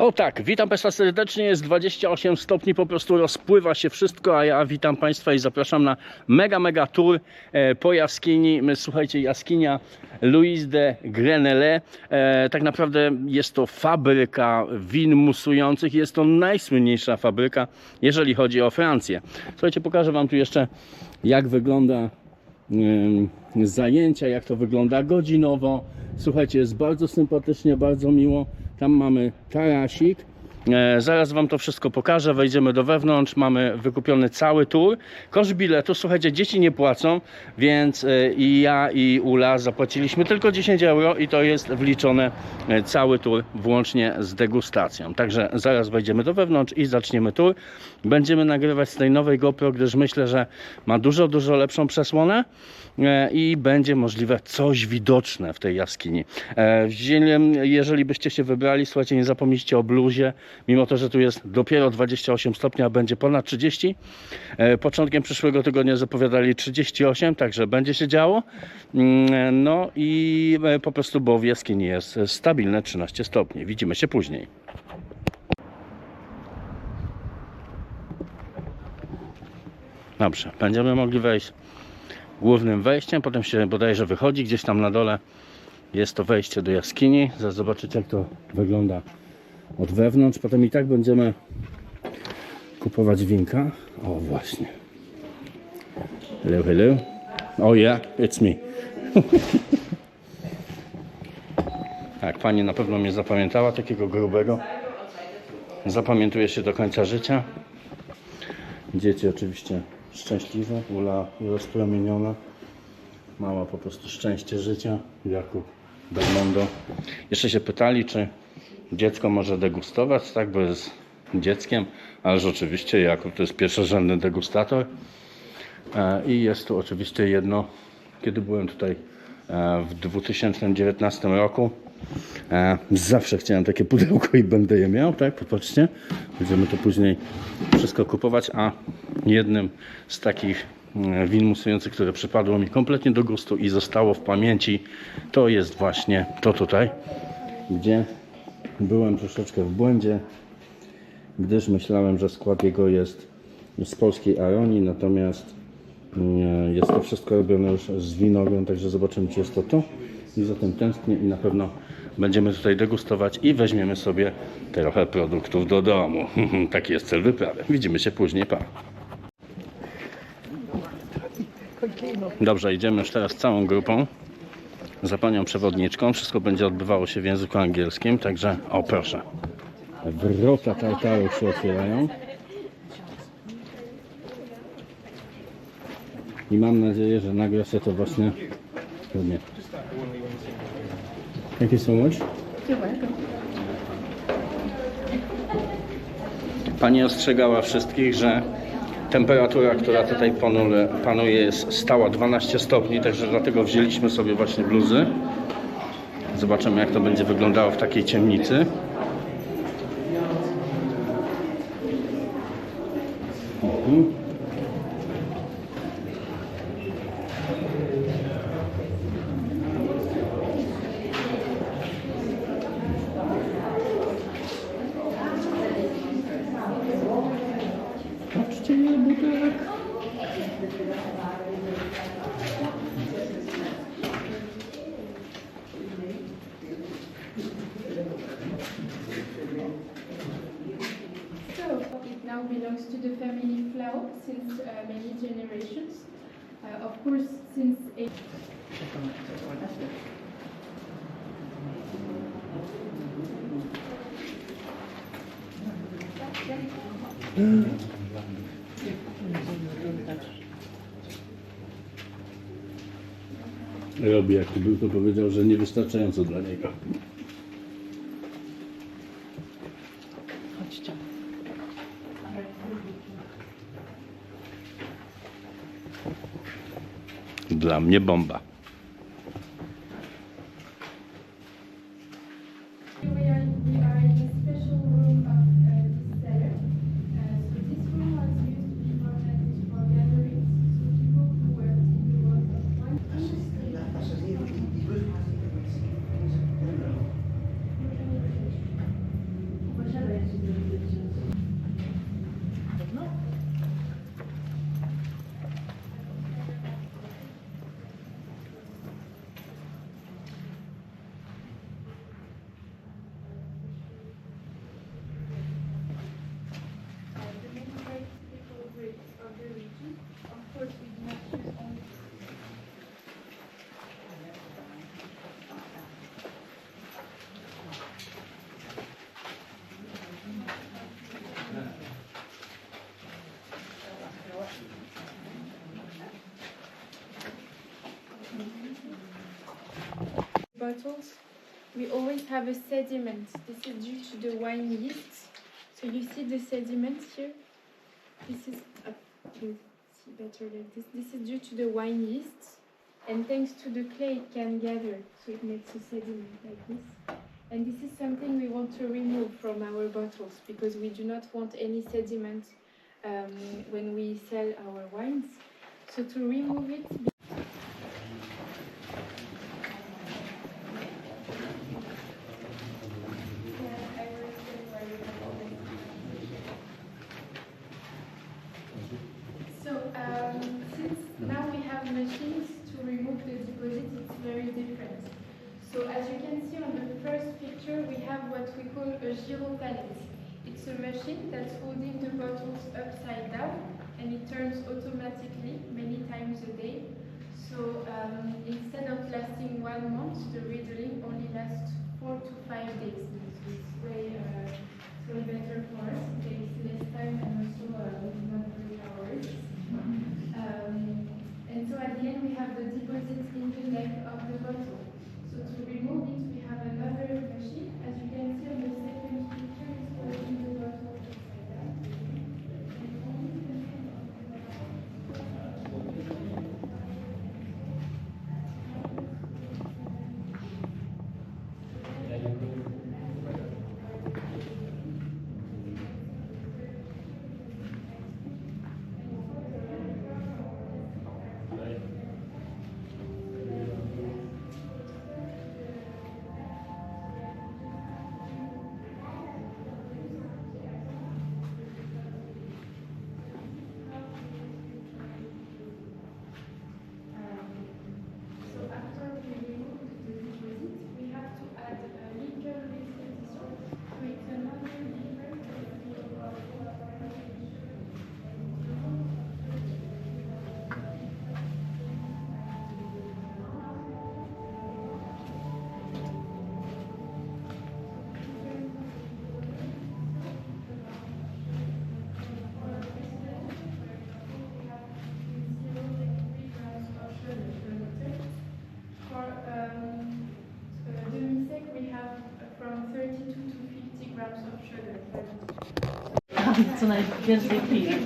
O tak, witam Państwa serdecznie, jest 28 stopni, po prostu rozpływa się wszystko, a ja witam Państwa i zapraszam na mega, mega tour e, po jaskini. Słuchajcie, jaskinia Louise de Grenelle, e, tak naprawdę jest to fabryka win musujących, jest to najsłynniejsza fabryka, jeżeli chodzi o Francję. Słuchajcie, pokażę Wam tu jeszcze, jak wygląda zajęcia, jak to wygląda godzinowo. Słuchajcie, jest bardzo sympatycznie, bardzo miło. Tam mamy tarasik. E, zaraz Wam to wszystko pokażę. Wejdziemy do wewnątrz. Mamy wykupiony cały tour. Koszt biletu, słuchajcie, dzieci nie płacą, więc e, i ja, i Ula zapłaciliśmy tylko 10 euro i to jest wliczone e, cały tour, włącznie z degustacją. Także zaraz wejdziemy do wewnątrz i zaczniemy tour. Będziemy nagrywać z tej nowej GoPro, gdyż myślę, że ma dużo, dużo lepszą przesłonę i będzie możliwe coś widoczne w tej jaskini. Jeżeli byście się wybrali, słuchajcie, nie zapomnijcie o bluzie, mimo to, że tu jest dopiero 28 stopni, a będzie ponad 30. E, Początkiem przyszłego tygodnia zapowiadali 38, także będzie się działo. Mm, No i e, po prostu, bo w jaskini jest stabilne 13 stopni. Widzimy się później. Dobrze, będziemy mogli wejść głównym wejściem, potem się bodajże wychodzi gdzieś tam na dole. Jest to wejście do jaskini. Zaraz zobaczycie jak to wygląda od wewnątrz. Potem i tak będziemy kupować winka. O właśnie. Hello, hello. Oh yeah, it's me. tak, pani na pewno mnie zapamiętała, takiego grubego. Zapamiętuje się do końca życia. Dzieci oczywiście szczęśliwe, Ula rozpromieniona. Mała po prostu szczęście życia. Jakub Belmondo. Jeszcze się pytali, czy dziecko może degustować, tak, bo jest dzieckiem, ależ oczywiście Jakub to jest pierwszorzędny degustator. E, I jest tu oczywiście jedno, kiedy byłem tutaj e, w 2019 roku. E, Zawsze chciałem takie pudełko i będę je miał, tak? Popatrzcie. Będziemy to później wszystko kupować, a jednym z takich win musujących, które przypadło mi kompletnie do gustu i zostało w pamięci, to jest właśnie to tutaj, gdzie byłem troszeczkę w błędzie, gdyż myślałem, że skład jego jest z polskiej Aronii, natomiast mm, jest to wszystko robione już z winogron, także zobaczymy, czy jest to to. I za tym tęsknię i na pewno będziemy tutaj degustować i weźmiemy sobie trochę produktów do domu. Taki jest cel wyprawy. Widzimy się później, pa. Dobrze, idziemy już teraz całą grupą za panią przewodniczką. Wszystko będzie odbywało się w języku angielskim, także o proszę. Wrota tartaru się otwierają. I mam nadzieję, że nagra się to właśnie ładnie. Thank you so much. Pani ostrzegała wszystkich, że temperatura, która tutaj panuje, jest stała 12 stopni, także dlatego wzięliśmy sobie właśnie bluzy. Zobaczymy jak to będzie wyglądało w takiej ciemnicy. So it now belongs to the family Flau since uh, many generations. Uh, of course, since eight. Robi jak był, to powiedział, że niewystarczająco dla niego. Dla mnie bomba. Bottles, we always have a sediment. This is due to the wine yeast. So you see the sediment here. This is see better like this. This is due to the wine yeast, and thanks to the clay, it can gather, so it makes a sediment like this. And this is something we want to remove from our bottles because we do not want any sediment um, when we sell our wines. So to remove it, So um, since now we have machines to remove the deposit, it's very different. So as you can see on the first picture, we have what we call a giro pallet. It's a machine that's holding the bottles upside down and it turns automatically many times a day. So um, instead of lasting one month, the riddling only lasts four to five days. So it's way, uh, it's way better for us. It takes less time and also uh, not break hours. Um, and so at the end we have the deposit in the neck of dan even Jens hier.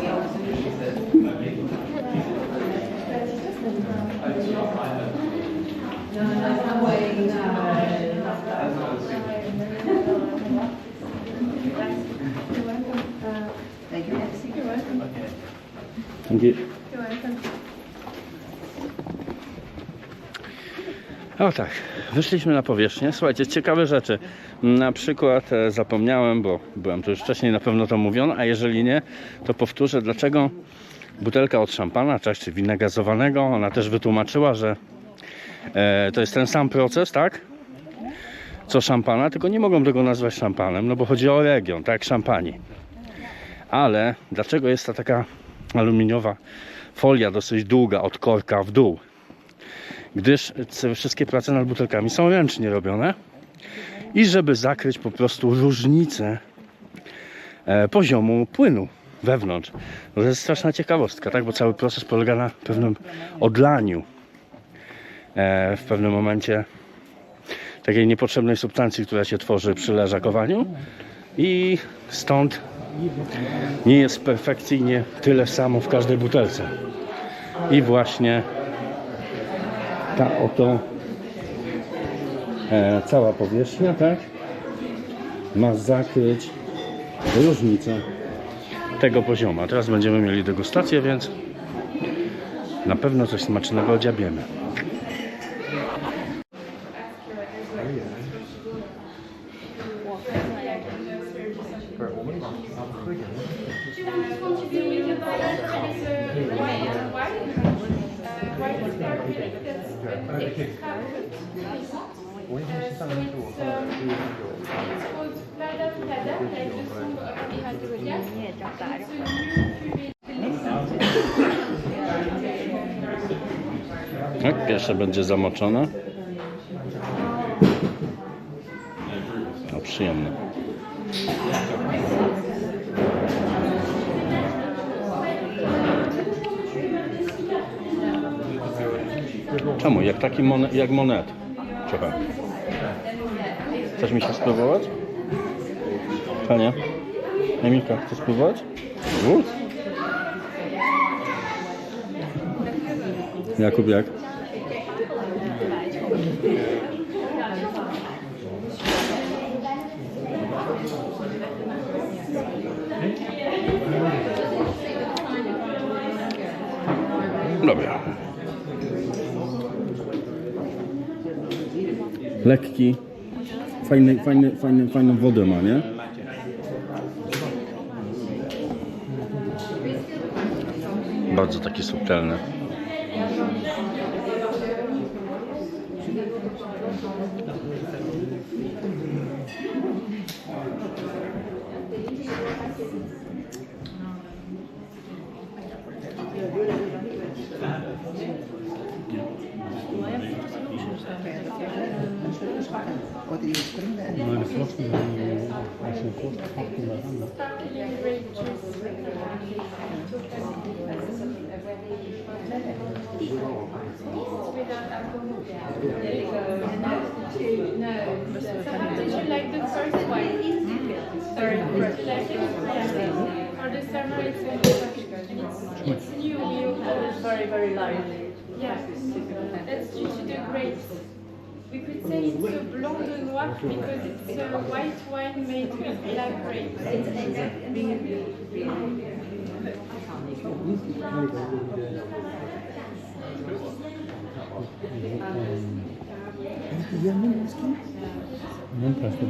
Thank. You're welcome. O tak, wyszliśmy na powierzchnię. Słuchajcie, ciekawe rzeczy. Na przykład e, zapomniałem, bo byłem tu już wcześniej, na pewno to mówiono, a jeżeli nie, to powtórzę, dlaczego butelka od szampana, tak, czy wina gazowanego, ona też wytłumaczyła, że e, to jest ten sam proces, tak? Co szampana, tylko nie mogą tego nazwać szampanem, no bo chodzi o region, tak, szampanii. Ale dlaczego jest ta taka aluminiowa folia dosyć długa od korka w dół? gdyż wszystkie prace nad butelkami są ręcznie robione i żeby zakryć po prostu różnicę e, poziomu płynu wewnątrz. No to jest straszna ciekawostka, tak? bo cały proces polega na pewnym odlaniu e, w pewnym momencie takiej niepotrzebnej substancji, która się tworzy przy leżakowaniu i stąd nie jest perfekcyjnie tyle samo w każdej butelce. I właśnie ta oto e, cała powierzchnia, tak? Ma zakryć różnicę tego poziomu. A teraz będziemy mieli degustację, więc na pewno coś smacznego odziabiemy. Pierwsze będzie zamoczone. No przyjemne. Czemu? Jak taki monet, jak monet. Czekaj. Chcesz mi się spróbować? Panie? Emilka, chcesz spróbować? Wód? Jakub, jak? Lekki. Fajny, fajny, fajny, fajną wodę ma, nie? Bardzo what Oder you bringt Like the first one, third, for the summer, it's. It's very, very light. Yeah, it's due to the grapes. we could say it's a blanc de noir because it's a white wine made with black grapes. Non, parce que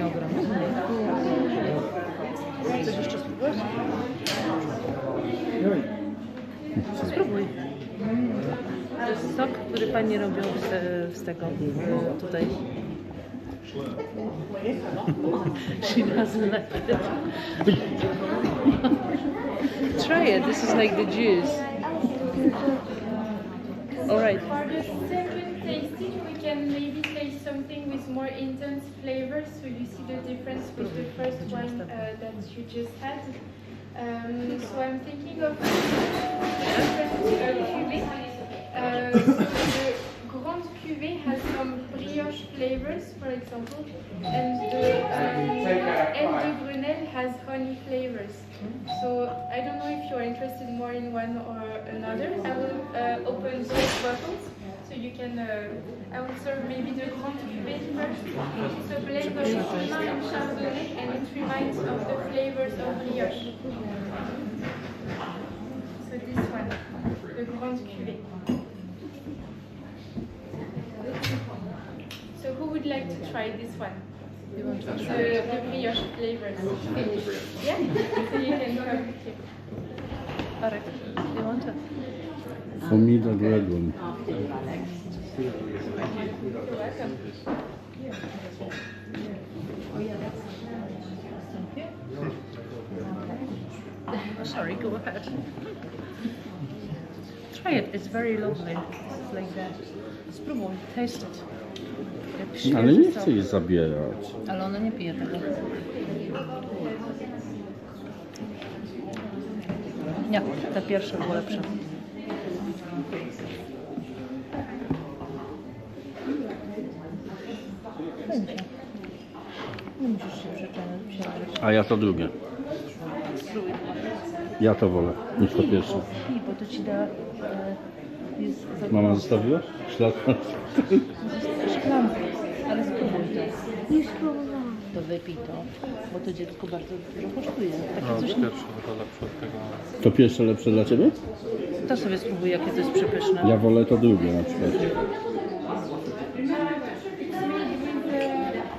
winogron. Chcesz? Spróbuj. To jest sok, który pani robią z, z tego tutaj. She doesn't like it. Try it. This is like the juice. All right. The second tasting, we can maybe taste something with more intense flavors, so you see the difference with the first one uh, that you just had. Um, so I'm thinking of different uh, cuvées. Uh, so the Grande Cuvée has some brioche flavors, for example, and the um, Aile de Brunel has honey flavors. So I don't know if you're interested more in one or another. I will uh, open both bottles so you can. Uh, I will serve maybe the Grande Cuvée first. It's a blend of Chenin and Chardonnay, and it reminds of the flavors of brioche. So this one, the Grande Cuvée. So who would like to try this one? You want to The, the brioche flavors. Yeah, so you can come here. Arek, you want to? The dragon. Oh, sorry, go ahead. Try it. It's very lovely. It's like that. Spróbuj. Taste it. Jak świeży Ale nie chcę jej zabierać. Ale ona nie pije tego. Nie, ta pierwsza była lepsza. Będzie. Nie musisz się przyczynać. przyczynać. A ja to drugie. Spróbuj. Ja to wolę niż to pierwsze. Bo to ci da... E, jest za Mama zostawiła? Ślad? szklankę. Ale spróbuj to. Nie spróbowałam. To wypij to, bo to dziecko bardzo dużo kosztuje. Takie No, coś... pierwszy tego. To pierwsze lepsze dla ciebie? To sobie spróbuj, jakie to jest przepyszne. Ja wolę to drugie na przykład.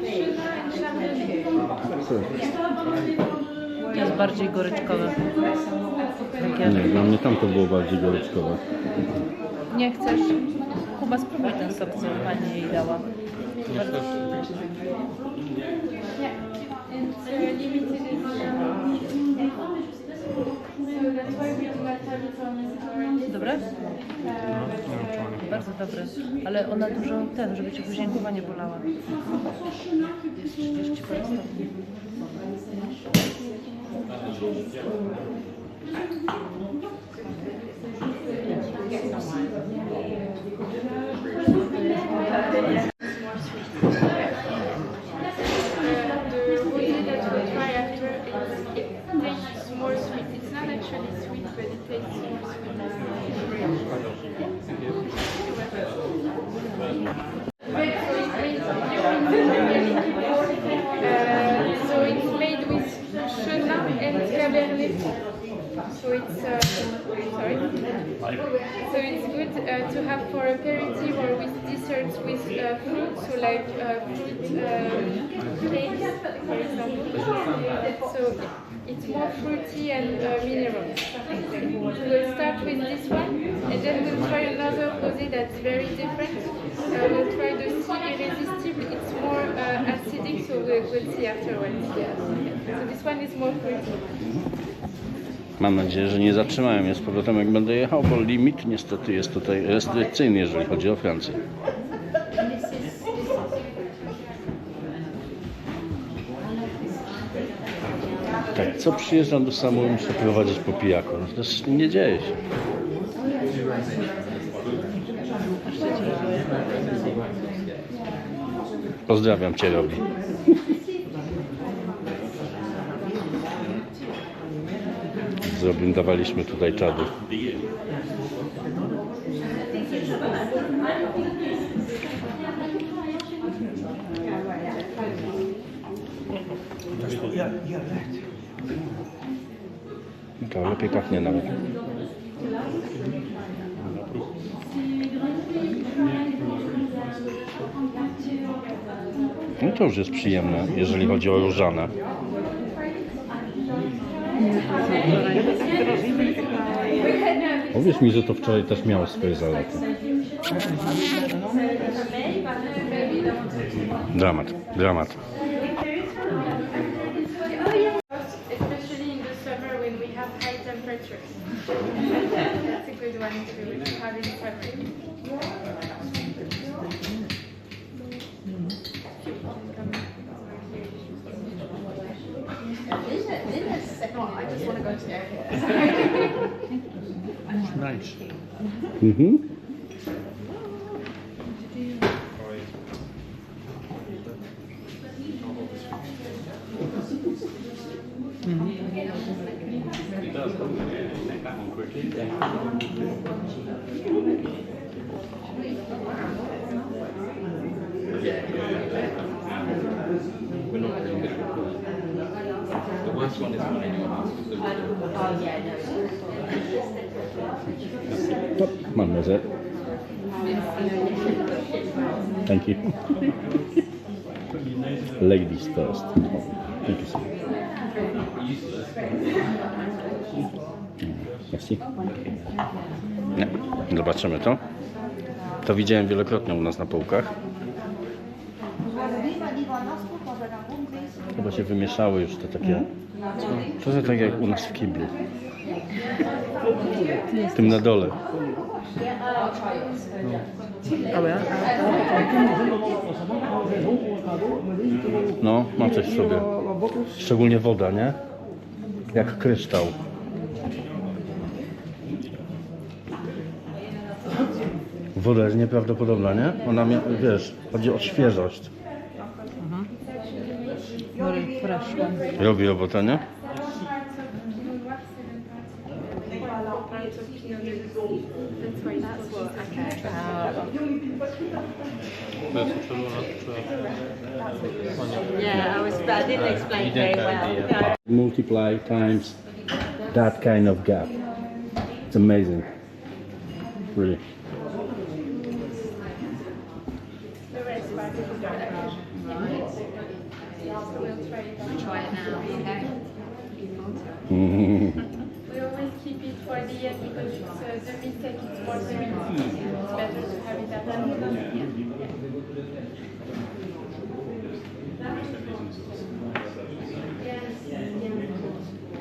Chenin and Chardonnay. To jest bardziej goryczkowe. Takie... Nie, dla mnie tam to było bardziej goryczkowe. Nie chcesz? Kuba, spróbuj ten sok, co pani jej dała. Bardzo... Dobre? Bardzo dobre. Ale ona dużo ten, żeby ci wyziękowa nie bolała. Jest 30 more sweet. It's not actually sweet, but it tastes more sweet. So it's uh, sorry. So it's good uh, to have for aperitif or with desserts with uh, fruit, so like uh, fruit um, cakes, for example. So it's more fruity and uh, mineral. We'll start with this one, and then we'll try another rosé that's very different. Uh, we'll try the irresistible. It's more uh, acidic, so we'll, we'll see afterwards. So this one is more fruity. Mam nadzieję, że nie zatrzymają mnie z powrotem jak będę jechał, bo limit niestety jest tutaj restrykcyjny, jeżeli chodzi o Francję. Tak, co przyjeżdżam do Samu, muszę prowadzić po pijaku. No, to też nie dzieje się. Pozdrawiam Cię, Robi. Z Robin dawaliśmy tutaj czadu. To lepiej pachnie nawet. No to już jest przyjemne, jeżeli chodzi o różane. Powiedz mi, że to wczoraj też miało swoje zalety. Dramat, dramat. French. Mm-hmm. The worst one is when. Oh, yeah, no. To mamy że. Thank you. Ladies first. Thank you so much. Merci. Nie, zobaczymy to. To widziałem wielokrotnie u nas na półkach. Chyba się wymieszały już te takie. To jest tak jak u nas w kiblu. Tym na dole. No, ma coś w sobie. Szczególnie woda, nie? Jak kryształ. Woda jest nieprawdopodobna, nie? Ona, wiesz, chodzi o świeżość. Robi robotę, nie? Yeah, I was, I didn't explain very well. Multiply times that kind of gap. It's amazing. Really. We always keep it for the end because it's, uh, the mistake is more the mistake. It's better to have it at the end. Yes. Yes.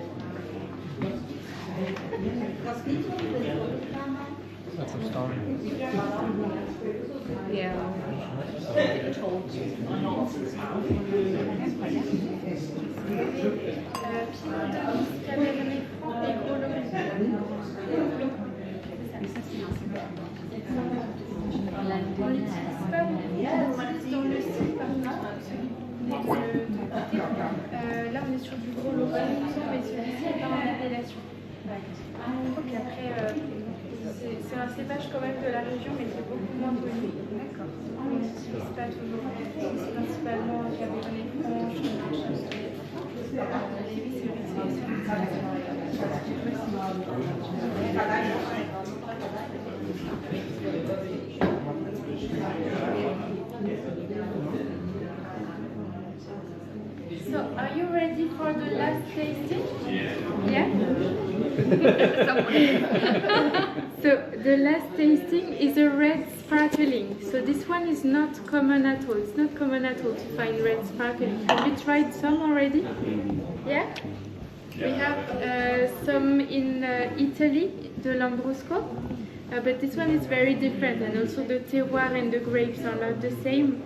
That's a story. Yeah. Euh, là, on est sur du gros mais après, c'est c'est un cépage quand même de la région, mais qui est beaucoup moins connu. D'accord. On n'utilise pas toujours. C'est principalement Cabernet Franc, Chardonnay, euh, et So, are you ready for the last tasting? Yeah. Yeah? so the last tasting is a red sparkling. So this one is not common at all. It's not common at all to find red sparkling. Have you tried some already? Yeah. We have uh, some in uh, Italy, the Lambrusco, uh, but this one is very different, and also the terroir and the grapes are not the same.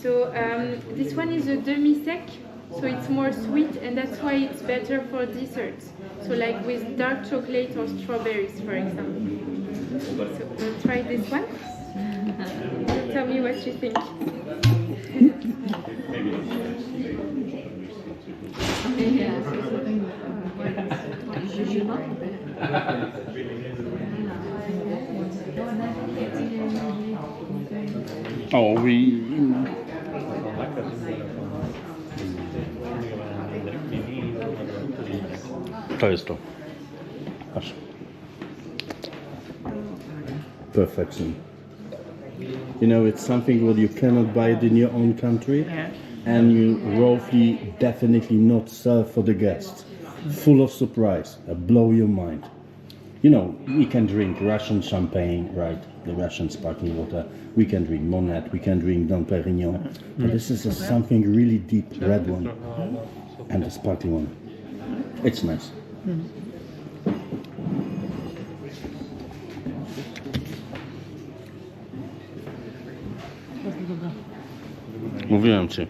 So um, this one is a demi-sec, so it's more sweet, and that's why it's better for desserts. So like with dark chocolate or strawberries, for example. So we'll try this one. Tell me what you think. Oh, o, i... To jest to. Aż. Perfection. You know, it's something what you cannot buy it in your own country, and you roughly definitely not serve for the guests. Full of surprise, uh, blow your mind. You know, we can drink Russian champagne, right? The Russian sparkling water. We can drink Monet. We can drink Dom Perignon. But this is a, something really deep, red one, and the sparkling one. It's nice. Mówiłem ci.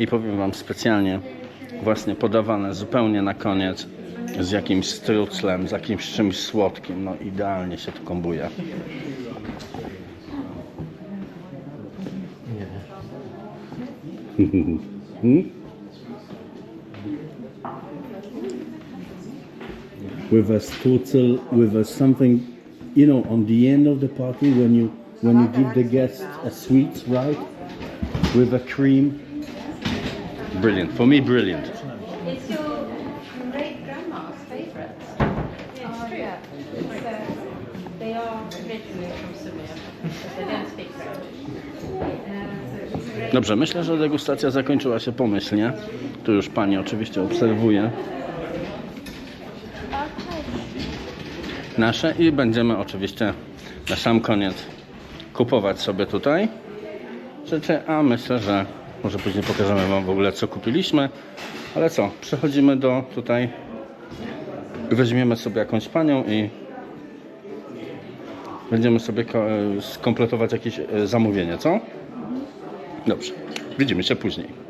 I powiem Wam specjalnie, właśnie podawane zupełnie na koniec z jakimś struclem, z jakimś czymś słodkim. No idealnie się to kombuje. with a strudel, with a something, you know, on the end of the party when you when you give the guests a sweet, right, with a cream. Brilliant for me, brilliant. It's your great grandma's favourite. It's true. It's, uh, they are originally from Sumir, but they don't speak French. Dobrze, myślę, że degustacja zakończyła się pomyślnie. Tu już pani oczywiście obserwuje nasze i będziemy oczywiście na sam koniec kupować sobie tutaj rzeczy, a myślę, że może później pokażemy Wam w ogóle co kupiliśmy. Ale co, przechodzimy do tutaj, weźmiemy sobie jakąś panią i będziemy sobie e, skompletować jakieś e, zamówienie, co? Dobrze, widzimy się później.